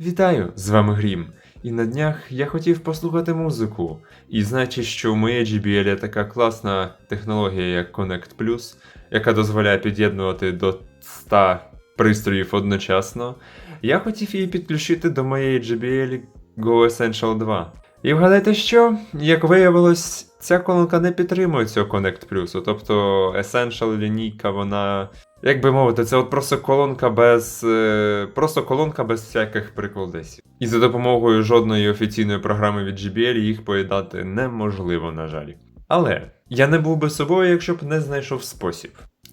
Вітаю! З вами Грім. І на днях я хотів послухати музику. І знаючи, що у моєї JBL є така класна технологія, як Connect Plus, яка дозволяє під'єднувати до 100 пристроїв одночасно, я хотів її підключити до моєї JBL Go Essential 2. І вгадайте що? Як виявилось, ця колонка не підтримує цього Connect Plus. Тобто Essential лінійка, вона як би мовити, це от просто колонка без. е, Просто колонка без всяких приколдесів. І за допомогою жодної офіційної програми від JBL їх поєднати неможливо, на жаль. Але я не був би собою, якщо б не знайшов спосіб,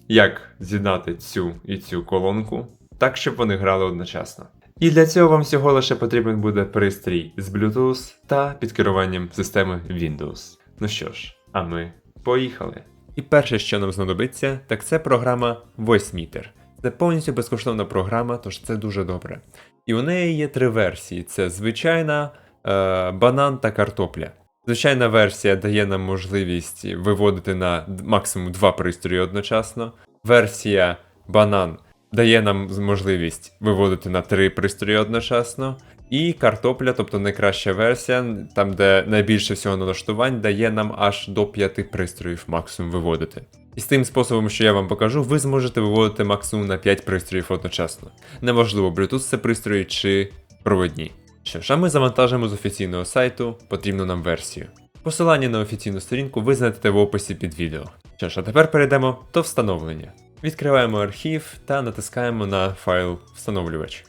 як з'єднати цю і цю колонку, так, щоб вони грали одночасно. І для цього вам всього лише потрібен буде пристрій з Bluetooth та під керуванням системи Windows. Ну що ж, а ми поїхали. І перше, що нам знадобиться, так це програма VoiceMeter. Це повністю безкоштовна програма, тож це дуже добре. І у неї є три версії: це звичайна, е, банан та картопля. Звичайна версія дає нам можливість виводити на максимум два пристрої одночасно. Версія банан дає нам можливість виводити на три пристрої одночасно. І картопля, тобто найкраща версія, там де найбільше всього налаштувань, дає нам аж до 5 пристроїв максимум виводити. І з тим способом, що я вам покажу, ви зможете виводити максимум на 5 пристроїв одночасно. Неважливо, Bluetooth це пристрої чи проводні. Що ж, а ми завантажимо з офіційного сайту потрібну нам версію. Посилання на офіційну сторінку ви знайдете в описі під відео. Що ж, а тепер перейдемо до встановлення. Відкриваємо архів та натискаємо на файл встановлювач.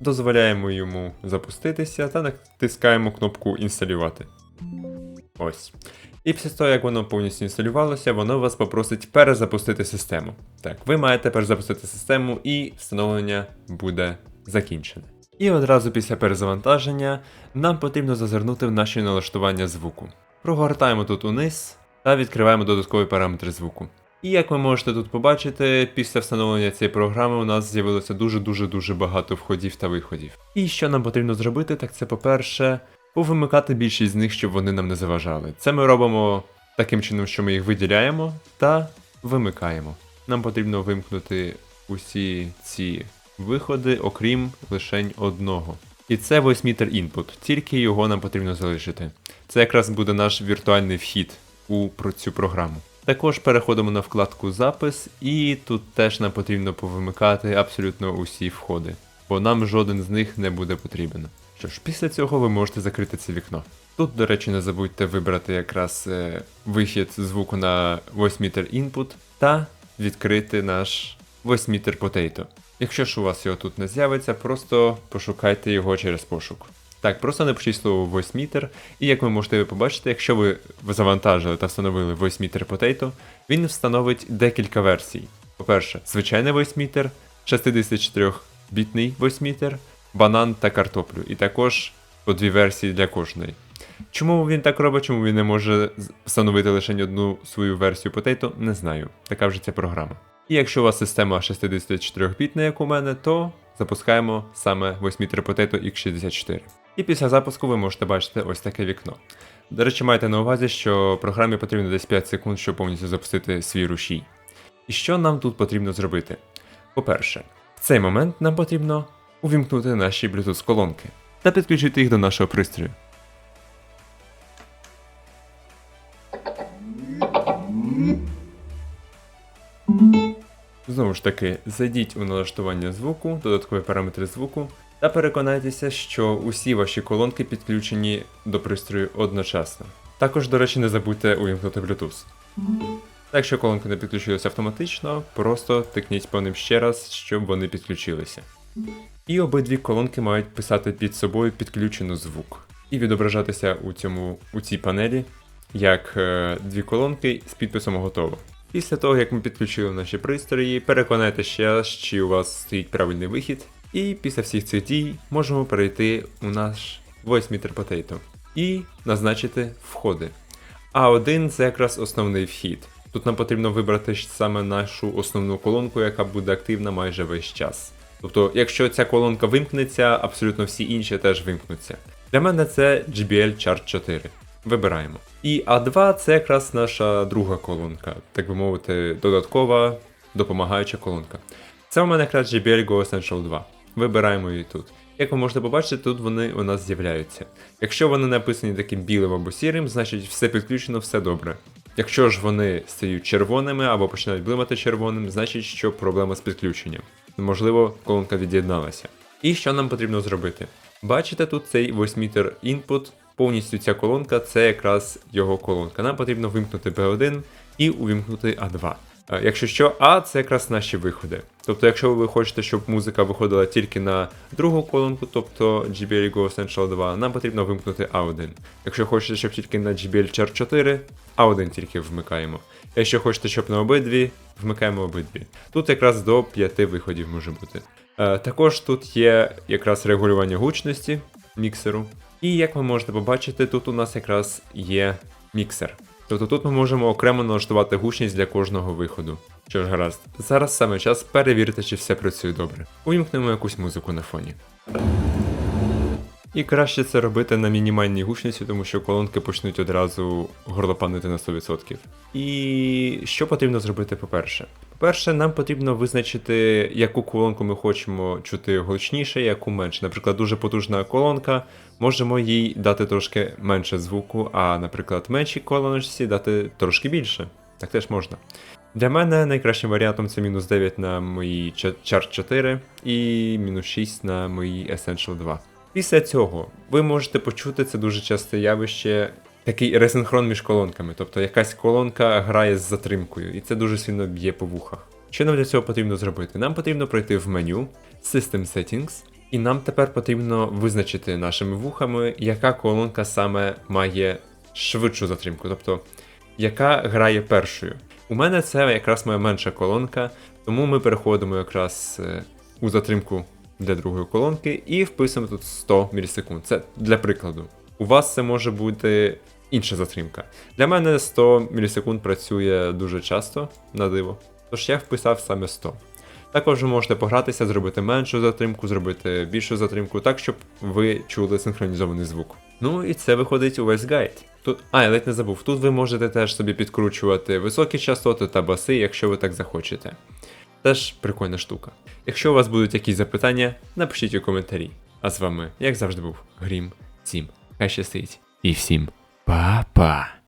Дозволяємо йому запуститися та натискаємо кнопку інсталювати. Ось. І після того, як воно повністю інсталювалося, воно вас попросить перезапустити систему. Так, ви маєте перезапустити систему і встановлення буде закінчене. І одразу після перезавантаження нам потрібно зазирнути в наші налаштування звуку. Прогортаємо тут униз та відкриваємо додаткові параметри звуку. І як ви можете тут побачити, після встановлення цієї програми у нас з'явилося дуже-дуже-дуже багато входів та виходів. І що нам потрібно зробити, так це, по-перше, повимикати більшість з них, щоб вони нам не заважали. Це ми робимо таким чином, що ми їх виділяємо та вимикаємо. Нам потрібно вимкнути усі ці виходи, окрім лишень одного. І це восьмітер input, тільки його нам потрібно залишити. Це якраз буде наш віртуальний вхід у цю програму. Також переходимо на вкладку Запис, і тут теж нам потрібно повимикати абсолютно усі входи, бо нам жоден з них не буде потрібен. Що ж, після цього ви можете закрити це вікно. Тут, до речі, не забудьте вибрати якраз е, вихід звуку на voicemeter input та відкрити наш voicemeter potato. Якщо ж у вас його тут не з'явиться, просто пошукайте його через пошук. Так, просто напишіть слово voicemeter, і як ви можете побачити, якщо ви завантажили та встановили voicemeter Potato, він встановить декілька версій. По-перше, звичайний voicemeter, 64-бітний voicemeter, банан та картоплю, і також по дві версії для кожної. Чому він так робить, чому він не може встановити лише одну свою версію Potato, не знаю. Така вже ця програма. І якщо у вас система 64-бітна, як у мене, то запускаємо саме 8 Potato X64. І після запуску ви можете бачити ось таке вікно. До речі, майте на увазі, що програмі потрібно десь 5 секунд, щоб повністю запустити свій рушій. І що нам тут потрібно зробити? По-перше, в цей момент нам потрібно увімкнути наші Bluetooth колонки та підключити їх до нашого пристрою. Знову ж таки, зайдіть у налаштування звуку, додаткові параметри звуку, та переконайтеся, що усі ваші колонки підключені до пристрою одночасно. Також, до речі, не забудьте увімкнути Bluetooth. Та Якщо колонки не підключилися автоматично, просто тикніть по ним ще раз, щоб вони підключилися. І обидві колонки мають писати під собою підключено звук і відображатися у, цьому, у цій панелі як е, дві колонки з підписом готово. Після того, як ми підключили наші пристрої, переконайте ще раз, чи у вас стоїть правильний вихід. І після всіх цих дій можемо перейти у наш voicemeter Potato і назначити входи. А1 це якраз основний вхід. Тут нам потрібно вибрати саме нашу основну колонку, яка буде активна майже весь час. Тобто, якщо ця колонка вимкнеться, абсолютно всі інші теж вимкнуться. Для мене це JBL Chart 4. Вибираємо. І А2 це якраз наша друга колонка, так би мовити, додаткова допомагаюча колонка. Це у мене якраз JBL Go Essential 2. Вибираємо її тут. Як ви можете побачити, тут вони у нас з'являються. Якщо вони написані таким білим або сірим, значить все підключено, все добре. Якщо ж вони стають червоними або починають блимати червоним, значить, що проблема з підключенням. Можливо, колонка від'єдналася. І що нам потрібно зробити? Бачите тут цей 8-мітер input, повністю ця колонка це якраз його колонка. Нам потрібно вимкнути B1 і увімкнути А2. Е, Якщо що, А це якраз наші виходи. Тобто, якщо ви хочете, щоб музика виходила тільки на другу колонку, тобто JBL Go Essential 2, нам потрібно вимкнути А1. Якщо хочете, щоб тільки на JBL Char 4, А1 тільки вмикаємо. Якщо хочете, щоб на обидві, вмикаємо обидві. Тут якраз до 5 виходів може бути. Е, також тут є якраз регулювання гучності міксеру. І як ви можете побачити, тут у нас якраз є міксер. Тобто тут ми можемо окремо налаштувати гучність для кожного виходу. Що ж гаразд, зараз саме час перевірити, чи все працює добре. Увімкнемо якусь музику на фоні. І краще це робити на мінімальній гучності, тому що колонки почнуть одразу горлопанити на 100%. І що потрібно зробити, по-перше? По-перше, нам потрібно визначити, яку колонку ми хочемо чути гучніше, яку менше. Наприклад, дуже потужна колонка, можемо їй дати трошки менше звуку, а, наприклад, меншій колоночці дати трошки більше. Так теж можна. Для мене найкращим варіантом це мінус 9 на моїй Char 4 і мінус 6 на моїй Essential 2. Після цього ви можете почути це дуже часте явище, такий ресинхрон між колонками, тобто якась колонка грає з затримкою, і це дуже сильно б'є по вухах. Що нам для цього потрібно зробити? Нам потрібно пройти в меню System Settings, і нам тепер потрібно визначити нашими вухами, яка колонка саме має швидшу затримку, тобто яка грає першою. У мене це якраз моя менша колонка, тому ми переходимо якраз е, у затримку для другої колонки і вписуємо тут 100 мілісекунд. Це для прикладу. У вас це може бути інша затримка. Для мене 100 мілісекунд працює дуже часто на диво, тож я вписав саме 100. Також ви можете погратися, зробити меншу затримку, зробити більшу затримку, так, щоб ви чули синхронізований звук. Ну і це виходить увесь гайд. Тут, а, я ледь не забув, тут ви можете теж собі підкручувати високі частоти та баси, якщо ви так захочете. Теж прикольна штука. Якщо у вас будуть якісь запитання, напишіть у коментарі. А з вами, як завжди, був Грім Сім, Хай щастить. І всім па-па!